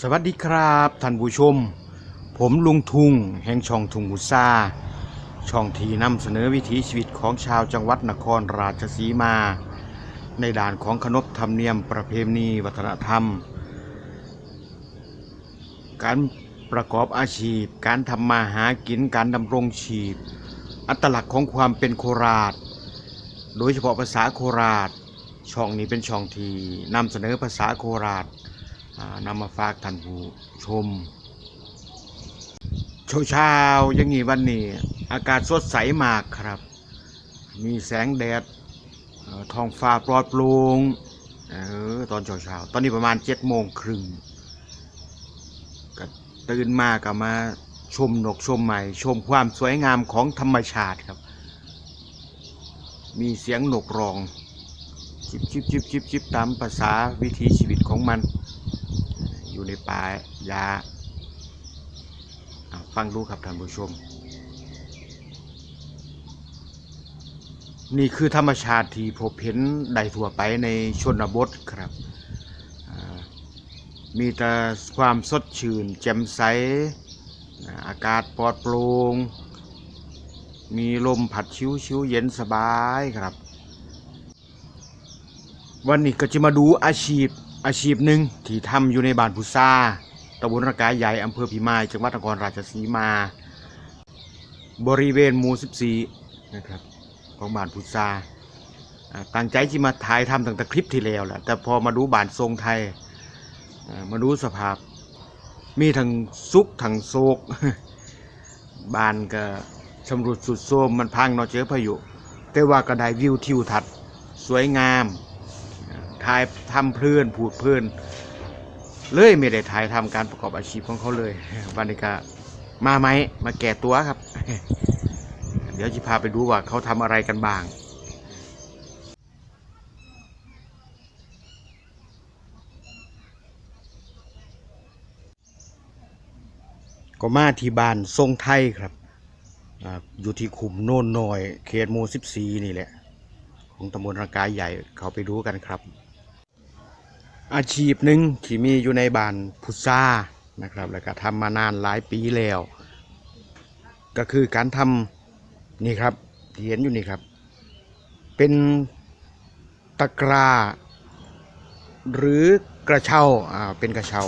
สวัสดีครับท่านผู้ชม ผมลุงทุงแห่งช่องทุงมุซาช่องที่นำเสนอวิถีชีวิตของชาวจังหวัดนครราชสีมา ในด่านของขนบธรรมเนียมประเพณีวัฒนธรรม การประกอบอาชีพ การทำมาหากินการดำรงชีพ อัตลักษณ์ของความเป็นโคราช โดยเฉพาะภาษาโคราช ช่องนี้เป็นช่องที่นำเสนอภาษาโคราช นำมาฝากท่านผู้ชมเช้าเช้าๆอย่างนี้วันนี้ อากาศสดใสมากครับ มีแสงแดดท้องฟ้าปลอดโปร่งออตอนเช้าๆตอนนี้ประมาณเจ็ดโมงครึ่งก็ตื่นมาก็มาชมนกชมใหม่ ชมความสวยงามของธรรมชาติครับ มีเสียงนกร้องจิบจิบจิบจิบจิบตามภาษาวิถีชีวิตของมัน อยู่ในป่ายาฟังดูครับท่านผู้ชม นี่คือธรรมชาติที่พบเห็นได้ทั่วไปในชนบทครับ มีแต่ความสดชื่น แจ่มใส อากาศปลอดโปร่ง มีลมผัดชิวชิวเย็นสบายครับ วันนี้ก็จะมาดูอาชีพ อาชีพหนึ่งที่ทำอยู่ในบ้านพุซาตำบลระกายใหญ่อำเภอพิมาย จังหวัดนครราชสีมา บริเวณหมู่14นะครับของบ้านพุซาตั้งใจที่มาถ่ายทำตั้งแต่คลิปที่แล้วแหละแต่พอมาดูบ้านทรงไทยมาดูสภาพ มีทั้งซุกทั้งโศกบ้านก็ชำรุดสุดโทรมมันพังเนอเจอพายุแต่ว่าก็ได้วิวทิวทัศน์สวยงาม ถ่ายทำเพลินพูดเพลินเลยไม่ได้ถ่ายทำการประกอบอาชีพของเขาเลยวันนี้ก็มาไหมมาแก่ตัวครับ เดี๋ยวจะพาไปดูว่าเขาทำอะไรกันบ้างก็มาที่บ้านทรงไทยครับออยู่ที่ขุมโน่นหน่อย เขตหมู่สิบสีนี่แหละ ของตำบลระกายใหญ่เขาไปดูกันครับ อาชีพหนึ่งที่มีอยู่ในบ้านพุทรานะครับ แล้วก็ทำมานานหลายปีแล้ว ก็คือการทำนี่ครับที่เห็นอยู่นี่ครับ เป็นตะกร้าหรือกระเช้าอ่าเป็นกระเช้า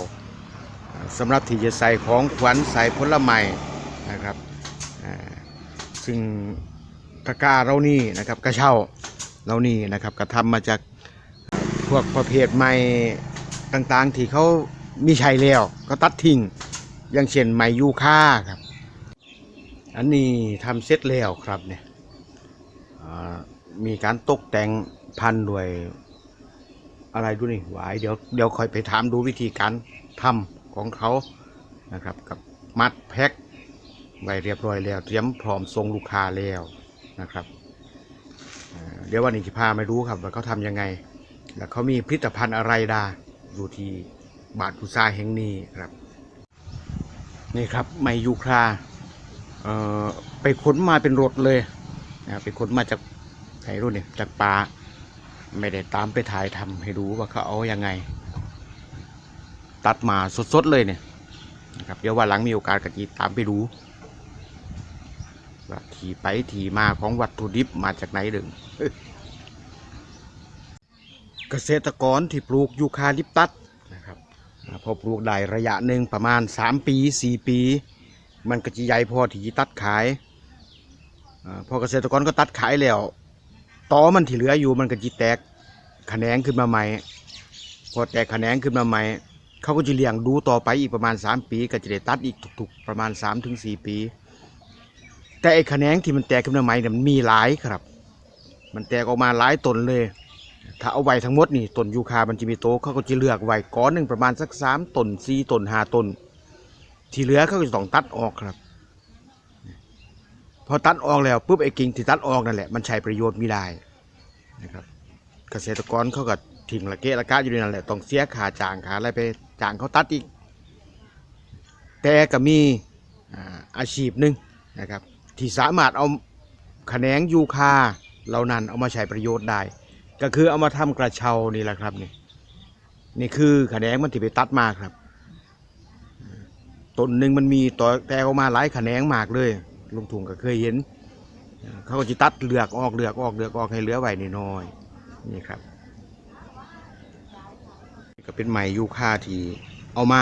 อ่าสำหรับที่จะใส่ของขวัญใส่ผลไม้นะครับซึ่งตะกร้าเรานี่นะครับกระเช้าเรานี่นะครับก็ทำมาจาก พวกประเภทไม้ต่างๆ ที่เขามีใช้แล้วก็ตัดทิ้งอย่างเช่นไม้ยูคาครับ อันนี้ทำเสร็จแล้วครับเนี่ยมีการตกแต่งพันด้วยอะไรดูนี่หวายเดี๋ยวเดี๋ยวคอยไปถามดูวิธีการทำของเขานะครับ กับมัดแพ็คไว้เรียบร้อยแล้ว เตรียมพร้อมส่งลูกค้าแล้วนะครับ เดี๋ยววันนี้จะพามาดูครับว่าเขาทำยังไง แล้วเขามีผลิตภัณฑ์อะไรดาอยู่ที่บาทพุซาแห่งนี้ครับ นี่ครับไมยูคราเออไปขนมาเป็นรถเลยนะไปขนมาจากไหนรุ่นเนี่ยจากป่าไม่ได้ตามไปถ่ายทำให้ดูว่าเขาเอายังไง ตัดมาสดๆเลยเนี่ยนะครับเดี๋ยววันหลังมีโอกาสก็จะตามไปดูว่าทีไปทีมาของวัตถุดิบมาจากไหนดึง เกษตรกรที่ปลูกยูคาลิปตัสนะครับพอปลูกได้ระยะหนึ่งประมาณ 3 ปี 4 ปี มันก็จะใหญ่พอที่จะตัดขายพอเกษตรกรก็ตัดขายแล้วตอมันที่เหลืออยู่มันก็จะแตกแขนงขึ้นมาใหม่ พอแตกแขนงขึ้นมาใหม่เขาก็จะเลี้ยงดูต่อไปอีกประมาณ 3 ปี ก็จะได้ตัดอีกทุกๆประมาณ 3-4 ปี แต่ไอ้แขนงที่มันแตกขึ้นมาใหม่เนี่ยมันมีหลายครับ มันแตกออกมาหลายตนเลย ถ้าเอาไว้ทั้งหมดนี่ต้นยูคามันจะมีโตเขาก็จะเลือกไว้ก้อนหนึ่งประมาณสักสามต้นสี่ต้นห้าต้น ที่เหลือเขาก็จะต้องตัดออกครับ พอตัดออกแล้วปุ๊บไอ้กิ่งที่ตัดออกนั่นแหละมันใช้ประโยชน์ไม่ได้นะครับ เกษตรกรเขาก็ทิ้งละเกะละกะอยู่ในนั่นแหละต้องเสียค่าจ้างค่าอะไรไปจ้างเขาตัดอีก แต่ก็มีอาอาชีพหนึ่งนะครับที่สามารถเอาแขนงยูคาเหล่านั้นเอามาใช้ประโยชน์ได้ ก็คือเอามาทำกระเช้านี่แหละครับนี่นี่คือแขนงมันที่ไปตัดมาครับต้นหนึ่งมันมีต่อแต่ออกมาหลายแขนงมากเลยลุงถุงก็เคยเห็น เขาก็จะตัดเหลือกออกเหลือกออกเหลือกออกให้เหลือไว้นิดน้อยนี่ครับ ก็เป็นไม้ยูคาที่เอามา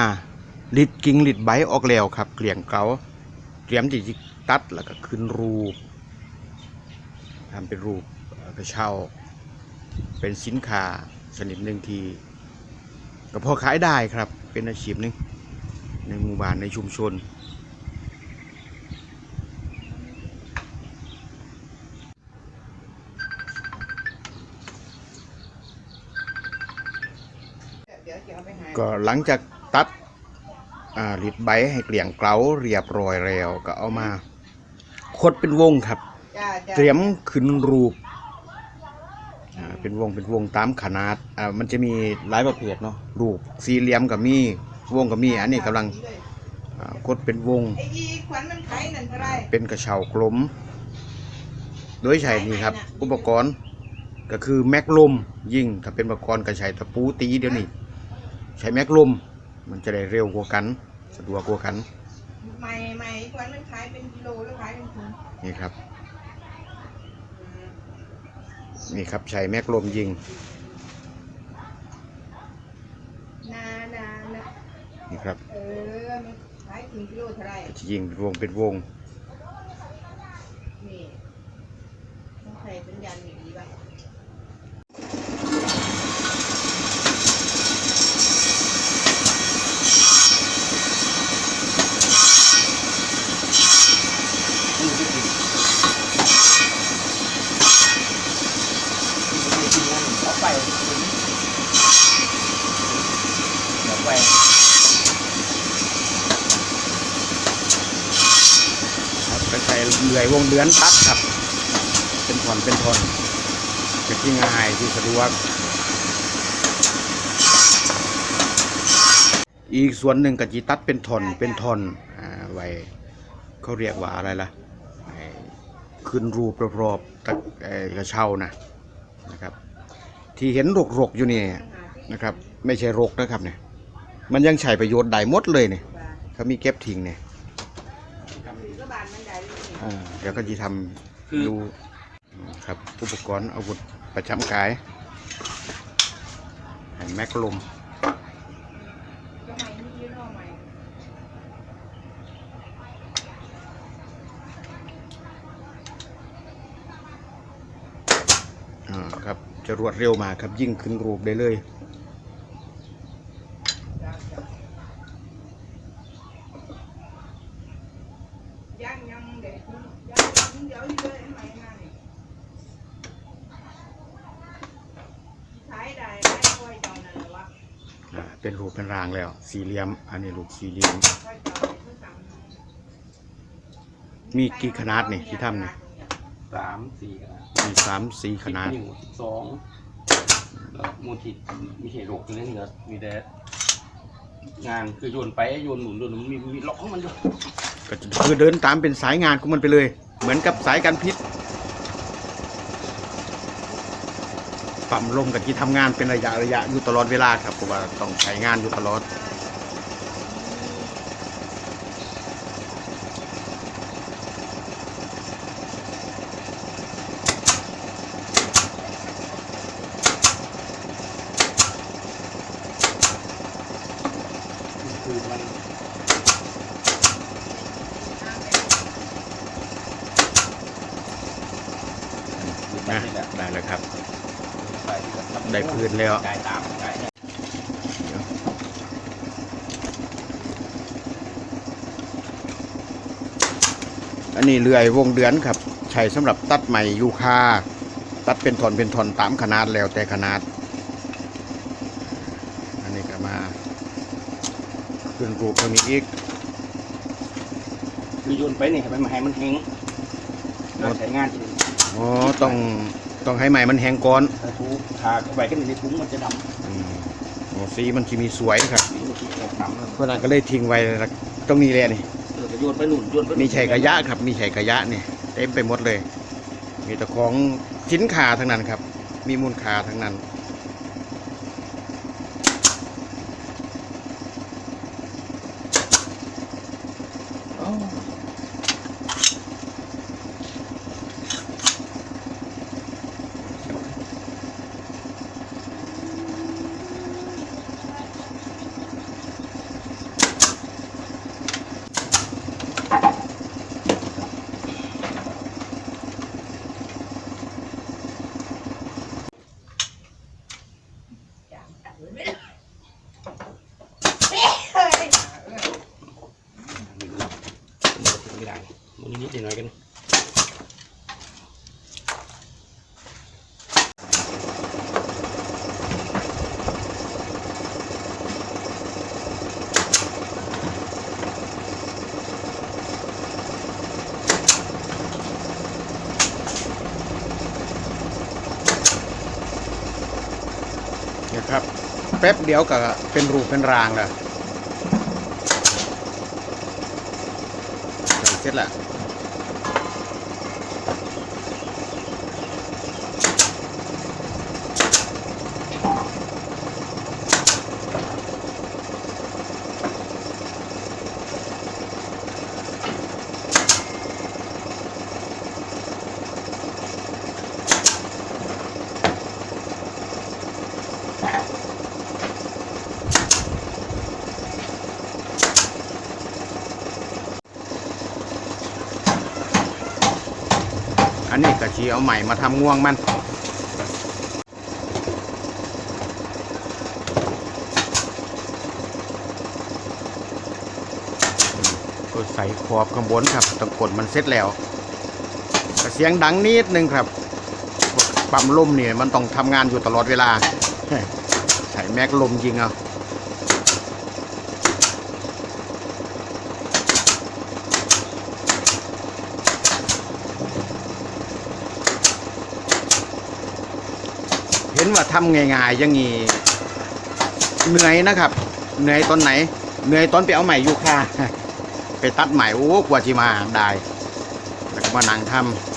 ลิดกิ่งลิดใบออกแล้วครับ เกลี่ยงเกาเตรียมที่จะตัดแล้วก็ขึ้นรูปทำเป็นรูปกระเช้า เป็นสินค้าชนิดหนึ่งที่ก็พอขายได้ครับ เป็นอาชีพหนึ่งในหมู่บ้านในชุมชนเดี๋ยวจะเอาไปหาก็หลังจากตัดอ่าลิดใบให้เกลี่ยงเกลาเรียบร้อยแล้วก็เอามา คดเป็นวงครับจ้าจ้าเตรียมขึ้นรูปอ่า เป็นวงเป็นวงตามขนาดอ่ามันจะมีหลายประเภทเนาะรูปสี่เหลี่ยมกับมีวงกับมีอันนี้กำลังอ่าคดเป็นวงไอ้ยีขวัญมันขายนั่นเท่าไหรเป็นกระเช้ากลม โดยใช้นี่ครับ อุปกรณ์ก็คือแม็กลมยิงถ้าเป็นอุปกรณ์ก็ใช้ตะปูตีเดี๋ยวนี้ใช้แม็กลมมันจะได้เร็วกว่ากัน สะดวกกว่ากัน ใหม่ใหม่ขวัญมันขายเป็นกิโลแล้วขายเป็นถุง นี่ครับ นี่ครับใช้แม็กลมยิงนานานานี่ครับเออมันขายถึงกิโลเท่าไหรจะยิงเป็นวงเป็นวงนี่ต้องใส่สัญญาณอย่างนี้ไว้ เอาไปเอาไป ครับก็ใช้เลื่อยวงเดือนตัดครับ เป็นทอนเป็นทอนจะที่ง่ายที่สะดวก อีกส่วนหนึ่งก็จีตัดเป็นทอนเป็นทอนอ่าไว้เขาเรียกว่าอะไรล่ะขึ้นรูปรอบๆตะกระเช้านะนะครับ ที่เห็นรกๆอยู่นี่นะครับ ไม่ใช่รกนะครับเนี่ยมันยังใช้ประโยชน์ได้หมดเลยเนี่ยเขามีเก็บทิ้งเนี่ย ถือกระบาลมันได้เลยนี่ อ่าเดี๋ยวก็จะทำดูอืมครับอุปกรณ์อาวุธประจำกายแผ่นแม็กลมก็ใหม่นี่ยี่ห้อใหม่อ่าครับจะรวดเร็วมากครับยิ่งขึ้นรูปได้เลย จ้าจ้ายังยังเด็กยังยังเดี๋ยวอยู่เลยไอ้ใหม่นั่นนี่ขายได้ได้ค่อยเจ้านั่นแหละวะ อ่า เป็นรูปเป็นรางแล้ว สี่เหลี่ยม อันนี้รูปสี่เหลี่ยมค่อยเจ้าเลยเพิ่งสั่งมีกี่ขนาดนี่ที่ทำนี่สามสี่ขนาดมีสามสี่ขนาดหนึ่งสิบสองแล้วมูลทิศมีเหตุโรคตรงนี้เหรอมีแต่งานคือโยนไปโยนหมุนโยนหมุนมีมีล็อกของมันอยู่ก็จะคือเดินตามเป็นสายงานของมันไปเลย เหมือนกับสายการพิษ ปั๊มลมกับที่ทำงานเป็นระยะระยะอยู่ตลอดเวลาครับเพราะว่าต้องใช้งานอยู่ตลอด คือมัน นะ นี่แหละ ได้แล้วครับ ใส่ที่ แบบได้พื้นแล้วกายตามกายเนี่ยอันนี้เลื่อยวงเดือนครับ ใช้สำหรับตัดใหม่ยูคาตัดเป็นท่อนเป็นท่อนตามขนาดแล้วแต่ขนาด อันนี้ก็มาขึ้นรูปตรงนี้อีกคือโยนไปนี่ให้มันให้มันแห้งเราใช้งานที่อ๋อต้อง ต้องให้ใหม่มันแห้งก่อนถ้าทุกทาเข้าไปกันในถุงมันจะดำอืมโอ้สีมันจะมีสวยนะครับสีมันจะดำแล้วเพราะนั้นก็เลยทิ้งไว้แล้วตรงนี้เลยนี่ เออก็โยนไปหนุนโยนไปมีไฉกระยะครับ มีไฉกระยะนี่เต็มไปหมดเลย มีแต่ของสินค้าทั้งนั้นครับ มีมูลค่าทั้งนั้น นะครับ แป๊บเดียวก็เป็นรูเป็นรางแล้วเสร็จละ อันนี้กะชีเอาใหม่มาทำง่วงมัน ก็ใส่ขอบข้างบนครับต้องกดมันเสร็จแล้วแต่เสียงดังนิดนึงครับ ปั๊มลมเนี่ยมันต้องทำงานอยู่ตลอดเวลา ใส่แม็กลมยิงเอา ว่าทำง่ายๆอย่างนี้เหนื่อยนะครับ เหนื่อยตอนไหน เหนื่อยตอนไปเอาใหม่อยู่ค่ะไปตัดใหม่โอ้กว่าจะมาได้ แล้วก็มานั่งทำ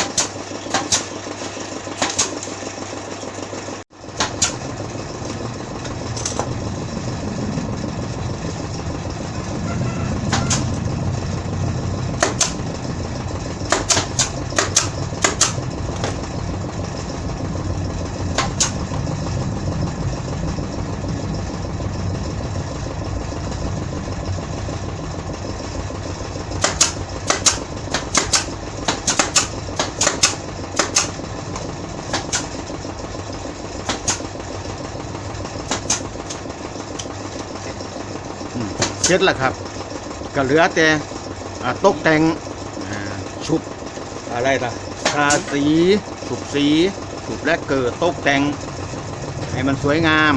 เสร็จแล้วครับ ก็เหลือแต่อ่าตกแต่งอ่าชุบอะไรล่ะทาสีชุบสีชุบและเกิดตกแต่ง ให้มันสวยงาม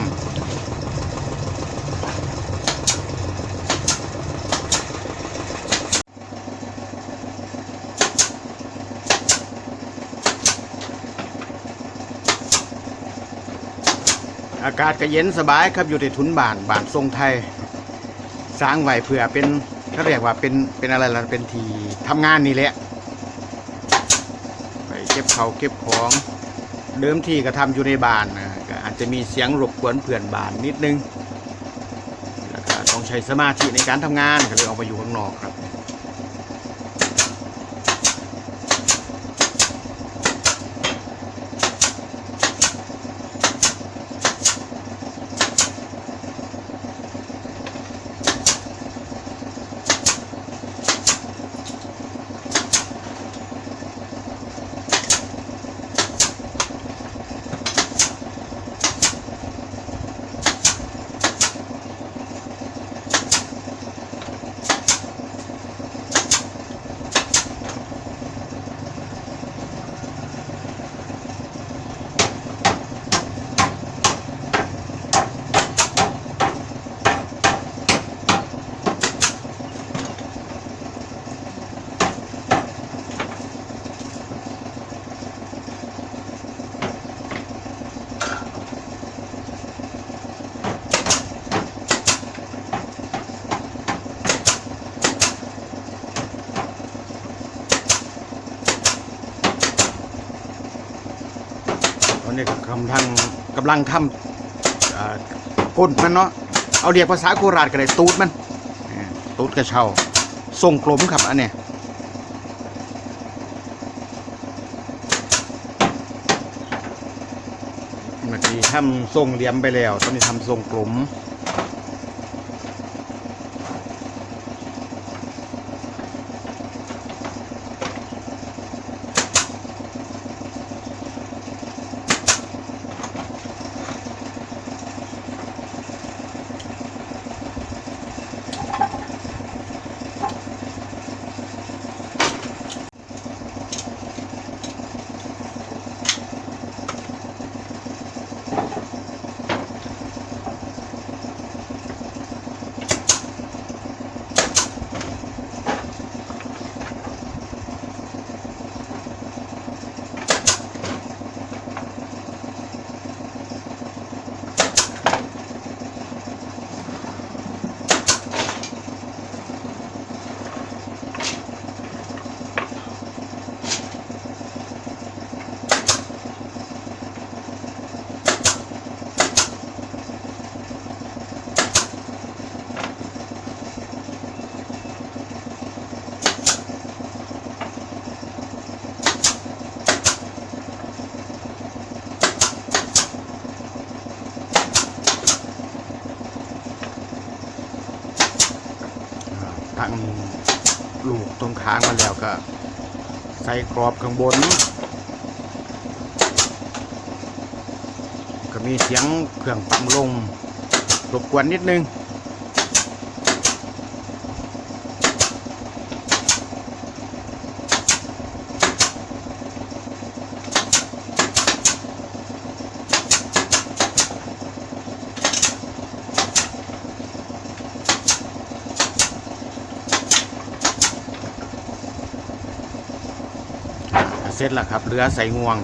อากาศก็เย็นสบายครับอยู่ที่ทุนบ้านบ้านทรงไทย สร้างไว้เพื่อเป็นเขาเรียกว่าเป็นเป็นอะไรล่ะเป็นที่ทำงานนี่แหละไปเก็บเขาเก็บของ เดิมทีก็ทำอยู่ในบ้านนะก็อาจจะมีเสียงรบกวนเพื่อนบ้านนิดนึงแล้วก็ต้องใช้สมาธิในการทำงานก็เลยออกมาอยู่ข้างนอกครับำลังทำอ่าก้นมันเนาะเอาเรียกภาษาโคราชก็ได้ตูดมันตูดกระเช้าทรงกลมครับอันเนี้ยเมื่อกี้ทำทรงเหลี่ยมไปแล้ว ตอนนี้ทำทรงกลม ตั้งลูกตรงค้างมาแล้วก็ ใส่กรอบข้างบน ก็มีเสียงเครื่องปั๊มลมรบกวนนิดนึง สร็จแล้วครับ เหลือใส่งวง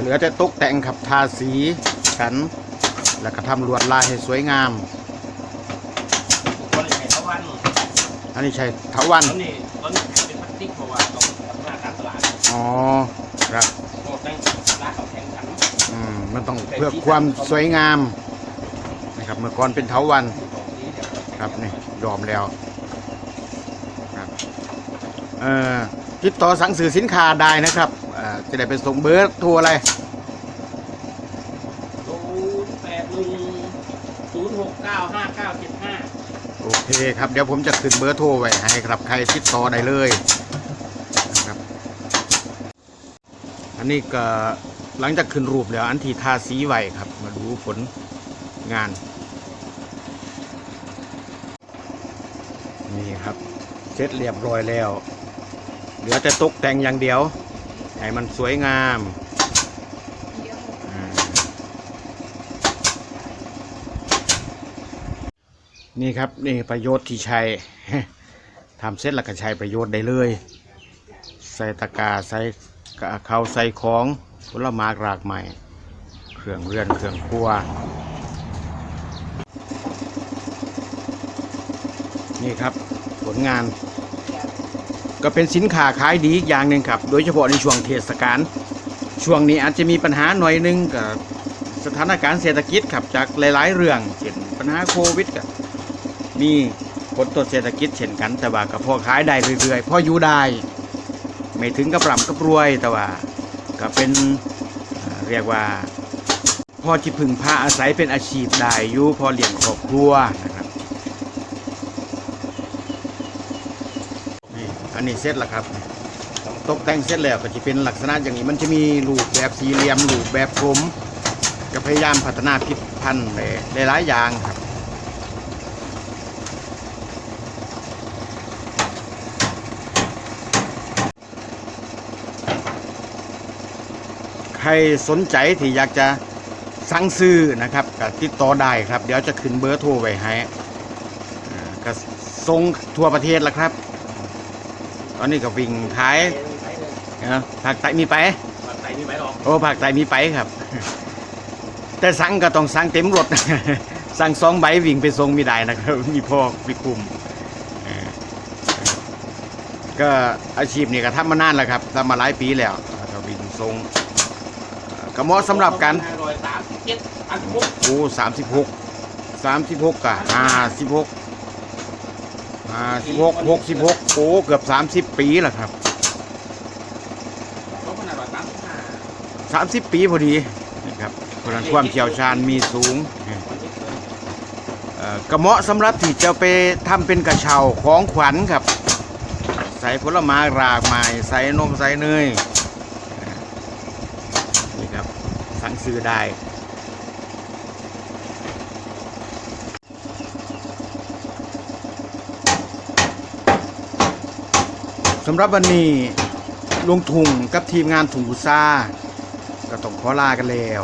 เหลือแต่ตกแต่งครับทาสีกัน แล้วก็ทำลวดลายให้สวยงามตอนนี้ใช้ตะวันอันนี้ใช้เถาวันตอนนี้ตอนนี้เป็นพลาสติกเพราะว่าต้องทำงานการตลาดอ๋อครับโอ้ตั้งร้านเขาแข่งขันอืมมันต้องเพื่อความสวยงามนะครับเมื่อก่อนเป็นเถาวันของนี้เดี๋ยวเราครับนี่ยอมแล้วครับเอ่อติดต่อสั่งซื้อสินค้าได้นะครับเอ่อ จะได้ไปส่งเบอร์โทรอะไรศูนย์แปดหนึ่งศูนย์หกเก้าห้าเก้าเจ็ดห้าโอเคครับเดี๋ยวผมจะขึ้นเบอร์โทรไว้ให้ครับใครติดต่อได้เลยนะครับ อันนี้ก็หลังจากขึ้นรูปแล้วอันที่ทาสีไว้ครับ มาดูผลงาน นี่ครับเสร็จเรียบร้อยแล้ว เหลือแต่ตกแต่งอย่างเดียว ให้มันสวยงามนี่ครับนี่ประโยชน์ที่ใช้ทำเสร็จแล้วก็ใช้ประโยชน์ได้เลย ใส่ตะกาใส่กะเขาใส่ของผลไม้รากใหม่เครื่องเรือนเครื่องครัวนี่ครับผลงาน ก็เป็นสินค้าขายดีอีกอย่างหนึ่งครับ โดยเฉพาะในช่วงเทศกาลช่วงนี้อาจจะมีปัญหาหน่อยหนึงกับสถานการณ์เศรษฐกิจครับจากหลาย ๆ เรื่องเช่นปัญหาโควิดกับมีผลต่อเศรษฐกิจเช่นกัน แต่ว่าก็พอขายได้เรื่อยๆพออยู่ได้ ไม่ถึงกับร่ำกับรวยแต่ว่าก็เป็นเรียกว่าพอจิพึงพาอาศัยเป็นอาชีพได้อยู่พอเลี้ยงครอบครัวนะครับนี่ อันนี้เสร็จแล้วครับ ตกแต่งเสร็จแล้วก็จะเป็นลักษณะอย่างนี้มันจะมีรูปแบบสี่เหลี่ยมรูปแบบกลมก็พยายามพัฒนาพิษพันธุ์หลายๆอย่างครับใครสนใจที่อยากจะสั่งซื้อนะครับก็ติดต่อได้ครับ เดี๋ยวจะขึ้นเบอร์โทรไว้ให้ก็ส่งทั่วประเทศแล้วครับ ตอนนี้ก็วิ่งขายนะภาคใต้มีไปปัดไตนี่ไปหรอกโอ้ภาคใต้มีไปครับ แต่สั่งก็ต้องสั่งเต็มรถ สั่งสองใบวิ่งไปส่งไม่ได้นะครับ มีพ่อมีคุมเอ่อก็อาชีพนี้ก็ทำมานานแล้วครับทำมาหลายปีแล้วก็วิ่งส่งเอ่อก็เหมาะสำหรับการห้าร้อยสามสิบเจ็ดอันปุ๊บโอ้สามสิบหกสามสิบหกกะห้าสิบหก ห้าสิบหกหกสิบหกโอ้เกือบสามสิบปีแล้วครับสองพันห้าร้อยสามสิบห้าสามสิบปีพอดีนะครับเพราะฉะนั้นความเชี่ยวชาญมีสูงวันที่เกิดเอ่อก็เหมาะสำหรับที่จะไปทำเป็นกระเช้าของขวัญครับ ใส่ผลไม้รากไม้ใส่นมใส่เนยนี่ครับสั่งซื้อได้ำหรับวันนี้ลุงทุงกับทีมงานถุงกุซ่า ก็ต้องขอลากันแล้ว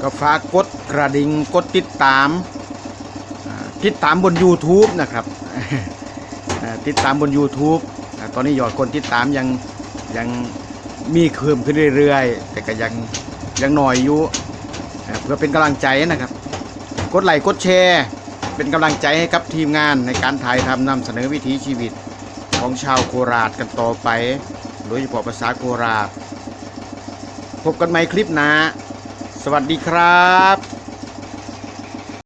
ก็ฝากกดกระดิ่งกดติดตามติดตามบน YouTube นะครับติดตามบน YouTube ตอนนี้ยอดคนติดตามยังยังมีเพิ่มขึ้นเรื่อยๆ แต่ก็ยังยังหน่อยอยู่เพื่อเป็นกำลังใจนะครับ กดไลค์กดแชร์ เป็นกำลังใจให้กับทีมงานในการถ่ายทำนำเสนอวิถีชีวิต ของชาวโคราชกันต่อไป โดยเฉพาะภาษาโคราช พบกันใหม่คลิปหน้า สวัสดีครับ